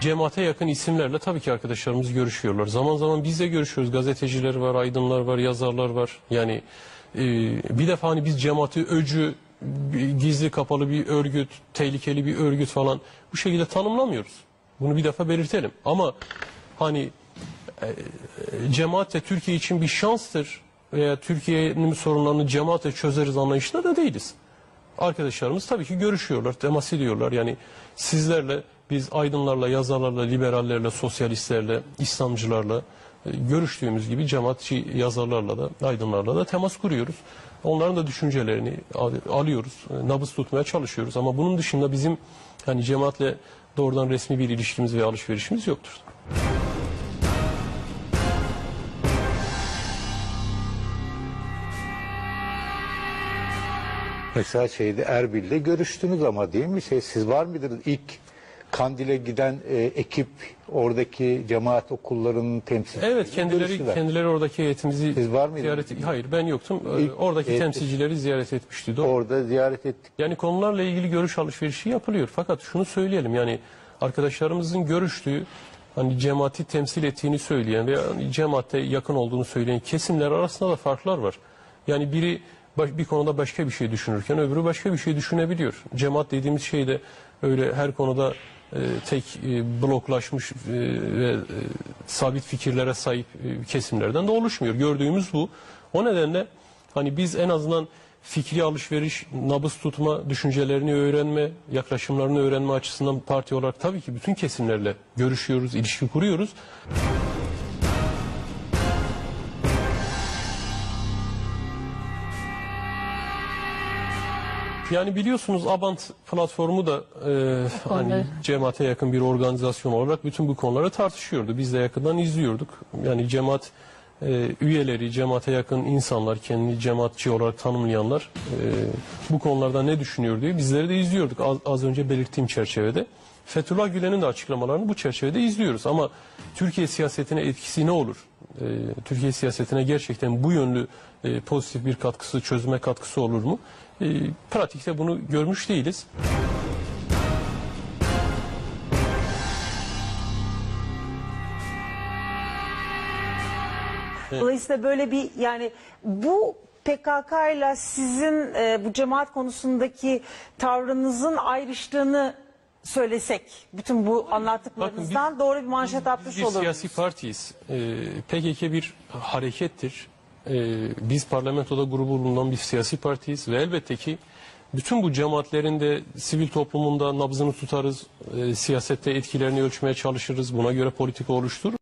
Cemaate yakın isimlerle tabii ki arkadaşlarımız görüşüyorlar. Zaman zaman biz de görüşüyoruz. Gazeteciler var, aydınlar var, yazarlar var. Yani e, bir defa hani biz cemaati öcü, gizli kapalı bir örgüt, tehlikeli bir örgüt falan bu şekilde tanımlamıyoruz. Bunu bir defa belirtelim. Ama hani e, cemaat de Türkiye için bir şanstır veya Türkiye'nin sorunlarını cemaatle çözeriz anlayışında da değiliz. Arkadaşlarımız tabii ki görüşüyorlar, temas ediyorlar. Yani sizlerle biz aydınlarla, yazarlarla, liberallerle, sosyalistlerle, İslamcılarla e, görüştüğümüz gibi cemaatçi yazarlarla da, aydınlarla da temas kuruyoruz. Onların da düşüncelerini al- alıyoruz, e, nabız tutmaya çalışıyoruz. Ama bunun dışında bizim hani cemaatle doğrudan resmi bir ilişkimiz ve alışverişimiz yoktur. Mesela şeyde Erbil'de görüştünüz ama değil mi? Şey, siz var mıydınız ilk Kandil'e giden e, ekip oradaki cemaat okullarının temsilcileri Evet kendileri görüştüler. kendileri oradaki heyetimizi Siz var mıydınız? ziyaret Hayır ben yoktum. Ee, İlk Oradaki heyet- temsilcileri ziyaret etmişti. Doğru. Orada ziyaret ettik. Yani konularla ilgili görüş alışverişi yapılıyor. Fakat şunu söyleyelim yani arkadaşlarımızın görüştüğü hani cemaati temsil ettiğini söyleyen veya hani cemaatte yakın olduğunu söyleyen kesimler arasında da farklar var. Yani biri baş- bir konuda başka bir şey düşünürken öbürü başka bir şey düşünebiliyor. Cemaat dediğimiz şey de öyle her konuda tek e, bloklaşmış e, ve e, sabit fikirlere sahip e, kesimlerden de oluşmuyor. Gördüğümüz bu. O nedenle hani biz en azından fikri alışveriş, nabız tutma, düşüncelerini öğrenme, yaklaşımlarını öğrenme açısından parti olarak tabii ki bütün kesimlerle görüşüyoruz, ilişki kuruyoruz. Yani biliyorsunuz Abant platformu da e, hani cemaate yakın bir organizasyon olarak bütün bu konuları tartışıyordu. Biz de yakından izliyorduk. Yani cemaat e, üyeleri, cemaate yakın insanlar, kendini cemaatçi olarak tanımlayanlar e, bu konularda ne düşünüyor diye bizleri de izliyorduk. Az, önce belirttiğim çerçevede. Fethullah Gülen'in de açıklamalarını bu çerçevede izliyoruz. Ama Türkiye siyasetine etkisi ne olur? E, Türkiye siyasetine gerçekten bu yönlü e, pozitif bir katkısı, çözüme katkısı olur mu? E, pratikte bunu görmüş değiliz. Dolayısıyla böyle bir yani bu PKK ile sizin e, bu cemaat konusundaki tavrınızın ayrıştığını söylesek bütün bu anlattıklarınızdan doğru bir manşet atmış Biz bir oluruz. siyasi partiyiz. Ee, PKK bir harekettir. Ee, biz parlamentoda grubu bulunan bir siyasi partiyiz ve elbette ki bütün bu cemaatlerin de sivil toplumunda nabzını tutarız, e, siyasette etkilerini ölçmeye çalışırız, buna göre politika oluştururuz.